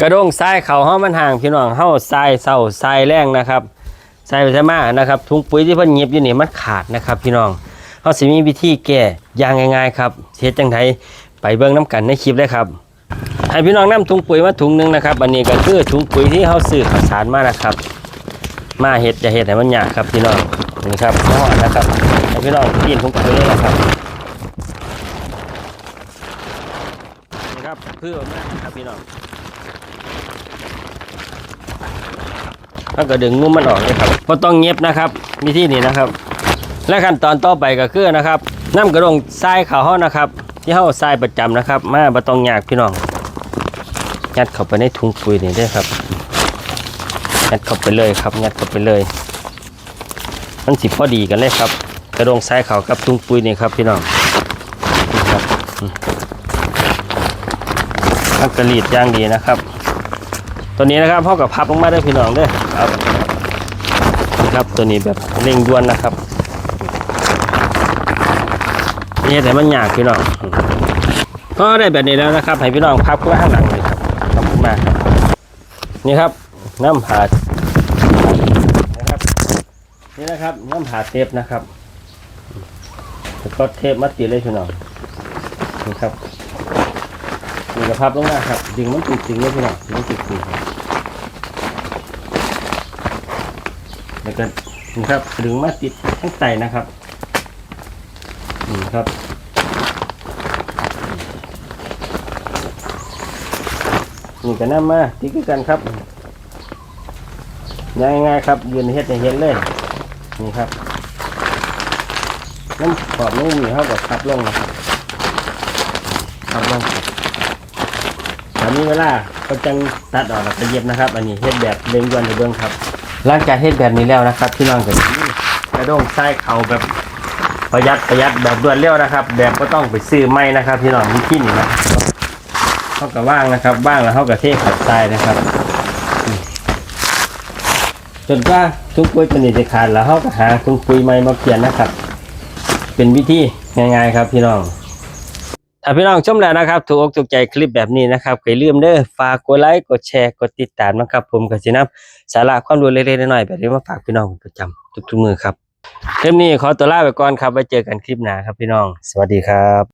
กระด้งทรายเขาห้ามันห่างพี่น้องเฮาทรายเศร้าทรายแรงนะครับทรายไปซะมานะครับถุงปุ๋ยที่เพิ่นเงียบอยู่นี่มันขาดนะครับ พี่น้องเฮาสิมีวิธีแก้อย่างง่ายๆครับเฮ็ดจังไดไปเบิ่งน้กันในคลิปเลยครับให้พี่น้องนำถุงปุ๋ยมาถุงหนึงนะครับ อันนี้ก็คือถุงปุ๋ยที่เฮาซื้อข้าวสารมานะครับ มาเฮ็ดจะเฮ็ดให้มันยากครับพี่น้องนี่ครับน้อนะครับให้พี่น้องกินถุงปุ๋ยเลยนะครับนี่ครับเพื่อมากครับพี่น้อง แล้วก็ดึงนุ่มมันออกเลยครับพอต้องเงียบนะครับวิธีนี้นะครับ และขั้นตอนต่อไปก็คือนะครับน้ำกระดงทรายขาวห้อนะครับ ที่ห้าทรายประจำนะครับ มาบ่ต้องยากพี่น้องยัดเข้าไปในถุงปุ๋ยนี่ได้ครับยัดเข้าไปเลยครับยัดเข้าไปเลยมันสิพอดีกันเลยครับ กระดงทรายขาวกับถุงปุ๋ยนี่ครับพี่น้องครับมันกระลีดย่างดีนะครับ ตัวนี้นะครับพ่อกับพับลงมาได้พี่น้องเด้อครับนี่ครับตัวนี้แบบเร่งด่วนนะครับนี่แต่มันยากพี่น้องพอได้แบบนี้แล้วนะครับ ให้พี่น้องพับขึ้นมาข้างหลังเลยครับพับขึ้นมาครับนี่ครับน้ำผาดนะครับนี่นะครับน้ำผาดเทปนะครับแล้วก็เทปมัดติดเลยพี่น้องนี่ครับ นี่ก็พับลงมาครับดึงมันติดจริงเลยพี่น้องมันติดจริงครับแล้วก็นี่ครับดึงมาติดทั้งไตนะครับนี่ครับนี่ก็น้ำมาติดกันครับยังไงายๆครับยืนเฮ็ดให้เห็นเลยนี่ครับน้ำขอบน้ำมีเขาก็พับลงนะครับพับลง ตอนนี้เวลาก็จังตัดออกแล้วก็เย็บนะครับ อันนี้เฮ็ดแบบเร่งด่วนในเบื้องครับ หลังจากเฮ็ดแบบนี้แล้วนะครับพี่น้องก็มีกระด้งใส่เข่าแบบประหยัดประหยัดแบบรวดเร็วนะครับ แบบก็ต้องไปซื้อไม้นะครับ พี่น้องมีที่นี่นะเขาก็ว่างนะครับว่างแล้วเขาก็เทขัดทรายนะครับ จนกว่าทุกปุ๋ยตัวนี้จะขาดแล้วเขาก็หาทุกปุ๋ยใหม่มาเปลี่ยนนะครับ เป็นวิธีง่ายๆครับพี่น้อง ถ้าพี่น้องชมแล้วนะครับถูกอกถูกใจคลิปแบบนี้นะครับอย่าลืมเด้อฝากกดไลค์กดแชร์กดติดตามนะครับ ผมกับสินำสาระความรู้เล็กๆน้อยๆแบบนี้มาฝากพี่น้องประจำทุกๆมือครับคลิปนี้ขอตัวลาไปก่อนครับไว้เจอกันคลิปหน้าครับพี่น้อง สวัสดีครับ